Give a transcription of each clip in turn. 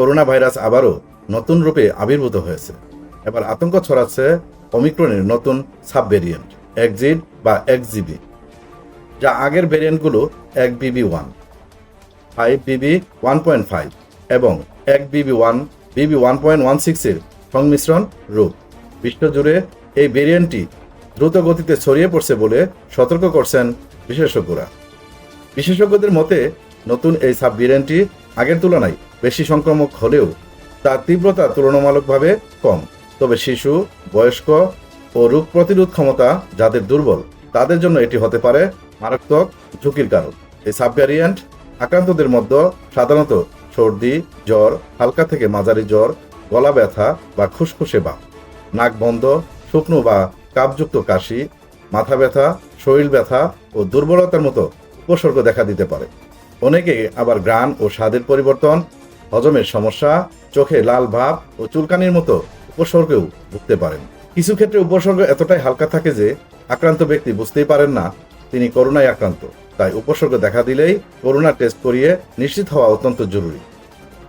Corona virus আবারও নতুন রূপে আবির্ভূত হয়েছে। এবার আতঙ্ক ছড়াচ্ছে অমিক্রনের নতুন সাব ভেরিয়েন্ট এক্সিড বা এক্সজিবি যা আগের ভেরিয়েন্টগুলো এক BB one, five BB one point five এবং এক বিবি ওয়ান বিবি ওয়ান পয়েন্ট ওয়ান সিক্সের সংমিশ্রণ রূপ। বিশ্বজুড়ে এই ভেরিয়েন্টটি দ্রুত গতিতে ছড়িয়ে পড়ছে বলে সতর্ক করছেন বিশেষজ্ঞরা। বিশেষজ্ঞদের মতে, নতুন এই সাব ভেরিয়েন্টটি আগের তুলনায় বেশি সংক্রামক হলেও তার তীব্রতা তুলনামূলকভাবে কম। তবে শিশু, বয়স্ক ও রোগ প্রতিরোধ ক্ষমতা যাদের দুর্বল, তাদের জন্য এটি হতে পারে মারাত্মক ঝুঁকির কারণ। এই সাব ভ্যারিয়েন্ট আক্রান্তদের মধ্যে সাধারণত সর্দি, জ্বর, হালকা থেকে মাঝারি জ্বর, গলা ব্যথা বা খুসখুসে বা, নাক বন্ধ, শুকনো বা কাপযুক্ত কাশি, মাথা ব্যথা, শরীর ব্যথা ও দুর্বলতার মতো উপসর্গ দেখা দিতে পারে। অনেকে আবার গ্রান ও স্বাদের পরিবর্তন হজমের সমস্যা, চোখে লাল ভাব ও চুলকানির মতো উপসর্গেও ভুগতে পারেন। কিছু ক্ষেত্রে উপসর্গ এতটাই হালকা থাকে যে আক্রান্ত ব্যক্তি বুঝতেই পারেন না তিনি করোনায় আক্রান্ত। তাই উপসর্গ দেখা দিলেই করোনা টেস্ট করিয়ে নিশ্চিত হওয়া অত্যন্ত জরুরি।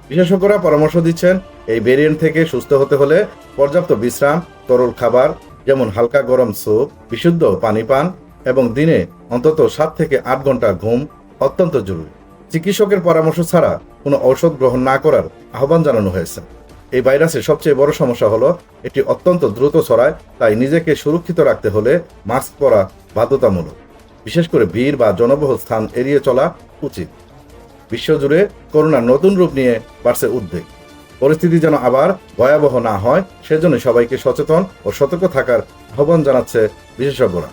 বিশেষজ্ঞরা পরামর্শ দিচ্ছেন, এই ভেরিয়েন্ট থেকে সুস্থ হতে হলে পর্যাপ্ত বিশ্রাম, তরল খাবার, যেমন হালকা গরম স্যুপ, বিশুদ্ধ পানি পান এবং দিনে অন্তত সাত থেকে আট ঘণ্টা ঘুম অত্যন্ত জরুরি। চিকিৎসকের পরামর্শ ছাড়া কোনো ঔষধ গ্রহণ না করার আহ্বান জানানো হয়েছে। এই ভাইরাসের সবচেয়ে বড় সমস্যা হলো, এটি অত্যন্ত দ্রুত ছড়ায়, তাই নিজেকে সুরক্ষিত রাখতে হলে মাস্ক পরা বাধ্যতামূলক। বিশেষ করে ভিড় বা জনবহুল স্থান এড়িয়ে চলা উচিত। বিশ্বজুড়ে করোনার নতুন রূপ নিয়ে বাড়ছে উদ্বেগ। পরিস্থিতি যেন আবার ভয়াবহ না হয় সেজন্য সবাইকে সচেতন ও সতর্ক থাকার আহ্বান জানাচ্ছে বিশেষজ্ঞরা।